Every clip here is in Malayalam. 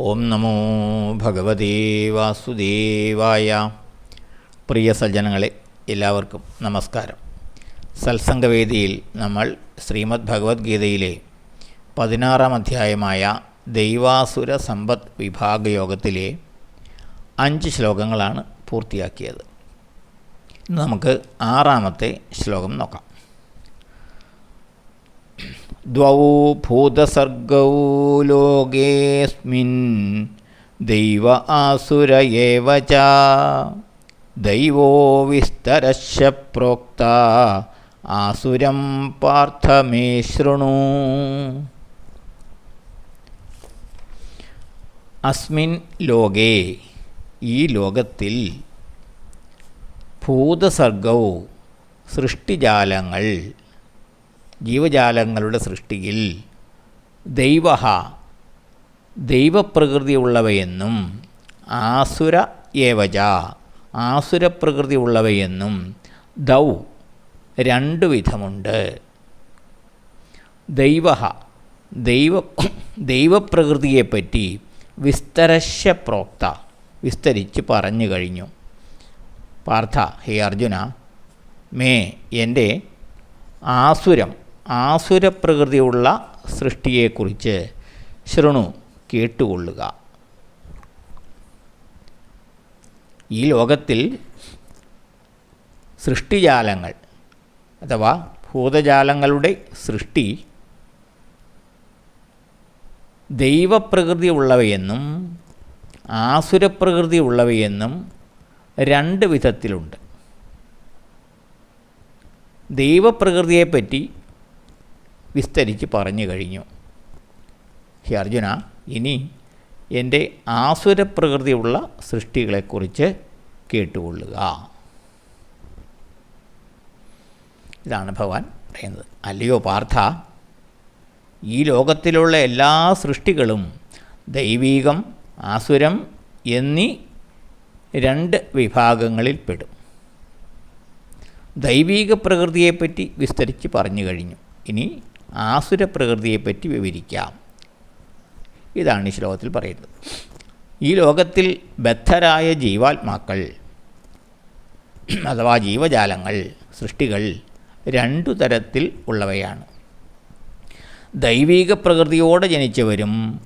ഓം നമോ ഭഗവതേ വാസുദേവായ. പ്രിയ സജ്ജനങ്ങളെ എല്ലാവർക്കും നമസ്കാരം. സത്സംഗവേദിയിൽ നമ്മൾ ശ്രീമദ് ഭഗവത്ഗീതയിലെ പതിനാറാം അധ്യായമായ ദൈവാസുര സമ്പദ് വിഭാഗ യോഗത്തിലെ അഞ്ച് ശ്ലോകങ്ങളാണ് പൂർത്തിയാക്കിയത്. നമുക്ക് ആറാമത്തെ ശ്ലോകം നോക്കാം. ഭൂതസർഗൗ ലോകേസ്മിൻ ദൈവ ആസുര ഏവ ച. ദൈവോ വിസ്തരശ്ശ പ്രോക്ത ആസുരം പാർത്ഥമേ ശൃണു. അസ്മിൻ ലോകേ ഈ ലോകത്തിൽ ഭൂതസർഗവും സൃഷ്ടിജാലങ്ങൾ ജീവജാലങ്ങളുടെ സൃഷ്ടിയിൽ ദൈവ ദൈവപ്രകൃതിയുള്ളവയെന്നും ആസുര ഏവജ ആസുരപ്രകൃതിയുള്ളവയെന്നും ദൗ രണ്ടു വിധമുണ്ട്. ദൈവ ദൈവ ദൈവപ്രകൃതിയെപ്പറ്റി വിസ്തരശപ്രോക്ത വിസ്തരിച്ച് പറഞ്ഞു കഴിഞ്ഞു. പാർത്ഥ ഹേ അർജുന മേ എന്റെ ആസുരം ആസുരപ്രകൃതിയുള്ള സൃഷ്ടിയെക്കുറിച്ച് ശൃണു കേട്ടുകൊള്ളുക. ഈ ലോകത്തിൽ സൃഷ്ടിജാലങ്ങൾ അഥവാ ഭൂതജാലങ്ങളുടെ സൃഷ്ടി ദൈവപ്രകൃതി ഉള്ളവയെന്നും ആസുരപ്രകൃതി ഉള്ളവയെന്നും രണ്ട് വിധത്തിലുണ്ട്. ദൈവപ്രകൃതിയെപ്പറ്റി വിസ്തരിച്ച് പറഞ്ഞു കഴിഞ്ഞു. ഹേ അർജുന ഇനി എന്റെ ആസുരപ്രകൃതിയുള്ള സൃഷ്ടികളെക്കുറിച്ച് കേട്ടുകൊള്ളുക. ഇതാണ് ഭഗവാൻ പറയുന്നത്. അല്ലയോ പാർത്ഥ ഈ ലോകത്തിലുള്ള എല്ലാ സൃഷ്ടികളും ദൈവീകം ആസുരം എന്നീ രണ്ട് വിഭാഗങ്ങളിൽ പെടും. ദൈവീക പ്രകൃതിയെപ്പറ്റി വിസ്തരിച്ച് പറഞ്ഞു കഴിഞ്ഞു. ഇനി ആസുര പ്രകൃതിയെപ്പറ്റി വിവരിക്കാം. ഇതാണ് ഈ ശ്ലോകത്തിൽ പറയുന്നത്. ഈ ലോകത്തിൽ ബദ്ധരായ ജീവാത്മാക്കൾ അഥവാ ജീവജാലങ്ങൾ സൃഷ്ടികൾ രണ്ടു തരത്തിൽ ഉള്ളവയാണ്. ദൈവീക പ്രകൃതിയോടെ ജനിച്ചവരും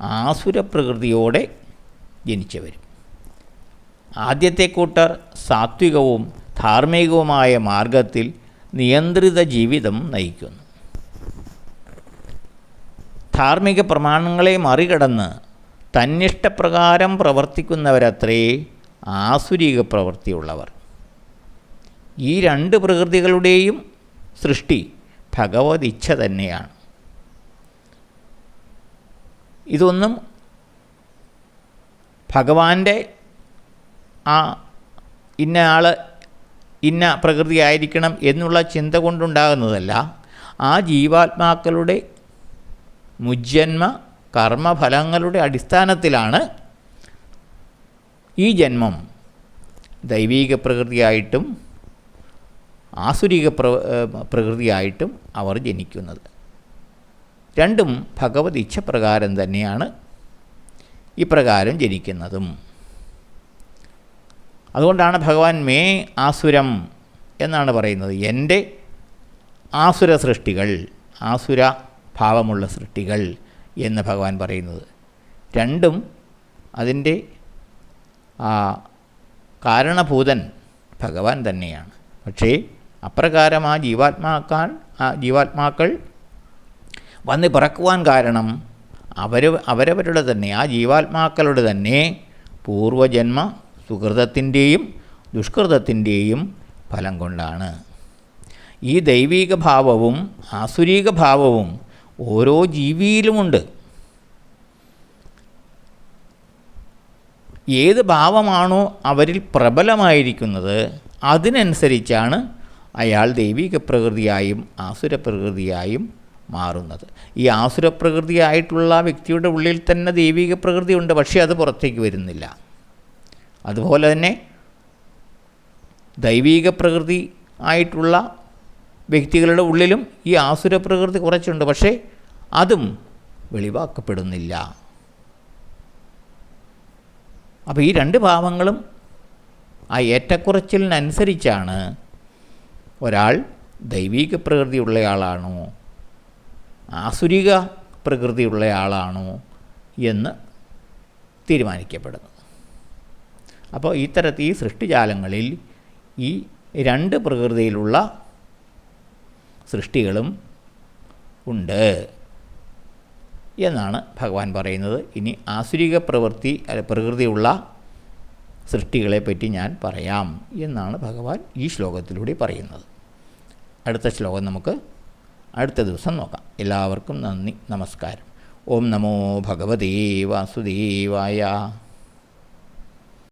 ആസുര പ്രകൃതിയോടെ ജനിച്ചവരും. ആദ്യത്തെ കൂട്ടർ സാത്വികവും ധാർമ്മികവുമായ മാർഗത്തിൽ നിയന്ത്രിത ജീവിതം നയിക്കുന്നു. ധാർമ്മിക പ്രമാണങ്ങളെ മറികടന്ന് തന്നിഷ്ടപ്രകാരം പ്രവർത്തിക്കുന്നവരത്രേ ആസുരിക പ്രവൃത്തിയുള്ളവർ. ഈ രണ്ട് പ്രകൃതികളുടെയും സൃഷ്ടി ഭഗവത് ഇച്ഛ തന്നെയാണ്. ഇതൊന്നും ഭഗവാന്റെ ആ ഇന്ന ആൾ ഇന്ന പ്രകൃതി ആയിരിക്കണം എന്നുള്ള ചിന്ത കൊണ്ടുണ്ടാകുന്നതല്ല ആ ജീവാത്മാക്കളുടെ മുജ്ജന്മ കർമ്മഫലങ്ങളുടെ അടിസ്ഥാനത്തിലാണ് ഈ ജന്മം. ദൈവീക പ്രകൃതിയായിട്ടും ആസുരിക പ്ര പ്രകൃതിയായിട്ടും അവർ ജനിക്കുന്നത്. രണ്ടും ഭഗവത് ഇച്ഛപ്രകാരം തന്നെയാണ് ഇപ്രകാരം ജനിക്കുന്നതും. അതുകൊണ്ടാണ് ഭഗവാൻ മേ ആസുരം എന്നാണ് പറയുന്നത്. എന്റെ ആസുര സൃഷ്ടികൾ ആസുര ഭാവമുള്ള സൃഷ്ടികൾ എന്ന് ഭഗവാൻ പറയുന്നത്. രണ്ടും അതിന്റെ കാരണഭൂതൻ ഭഗവാൻ തന്നെയാണ്. പക്ഷേ അപ്രകാരം ആ ജീവാത്മാക്കാൻ ആ ജീവാത്മാക്കൾ വന്ന് പിറക്കുവാൻ കാരണം അവർ അവരവരുടെ തന്നെ ആ ജീവാത്മാക്കളുടെ തന്നെ പൂർവജന്മ സുഹൃതത്തിന്റെയും ദുഷ്കൃതത്തിന്റെയും ഫലം കൊണ്ടാണ്. ഈ ദൈവീക ഭാവവും ആസുരീക ഭാവവും ഓരോ ജീവിയിലുമുണ്ട്. ഏത് ഭാവമാണോ അവരിൽ പ്രബലമായിരിക്കുന്നത് അതിനനുസരിച്ചാണ് അയാൾ ദൈവിക പ്രകൃതിയായും ആസുര പ്രകൃതിയായും മാറുന്നത്. ഈ ആസുര പ്രകൃതിയായിട്ടുള്ള വ്യക്തിയുടെ ഉള്ളിൽ തന്നെ ദൈവിക പ്രകൃതി ഉണ്ട് പക്ഷേ അത് പുറത്തേക്ക് വരുന്നില്ല. അതുപോലെ തന്നെ ദൈവിക പ്രകൃതി ആയിട്ടുള്ള വ്യക്തികളുടെ ഉള്ളിലും ഈ ആസുര പ്രകൃതി കുറച്ചുണ്ട്. പക്ഷേ അതും വെളിവാക്കപ്പെടുന്നില്ല. അപ്പോൾ ഈ രണ്ട് ഭാവങ്ങളും ആ ഏറ്റക്കുറച്ചിലിനനുസരിച്ചാണ് ഒരാൾ ദൈവീക പ്രകൃതിയുള്ളയാളാണോ ആസുരിക പ്രകൃതിയുള്ളയാളാണോ എന്ന് തീരുമാനിക്കപ്പെടുന്നു അപ്പോൾ ഇത്തരത്തിൽ ഈ സൃഷ്ടിജാലങ്ങളിൽ ഈ രണ്ട് പ്രകൃതിയിലുള്ള സൃഷ്ടികളും ഉണ്ട് എന്നാണ് ഭഗവാൻ പറയുന്നത്. ഇനി ആസുരിക പ്രവൃത്തി പ്രകൃതിയുള്ള സൃഷ്ടികളെ പറ്റി ഞാൻ പറയാം എന്നാണ് ഭഗവാൻ ഈ ശ്ലോകത്തിലൂടെ പറയുന്നത്. അടുത്ത ശ്ലോകം നമുക്ക് അടുത്ത ദിവസം നോക്കാം. എല്ലാവർക്കും നന്ദി നമസ്കാരം. ഓം നമോ ഭഗവതേ വാസുദേവായ.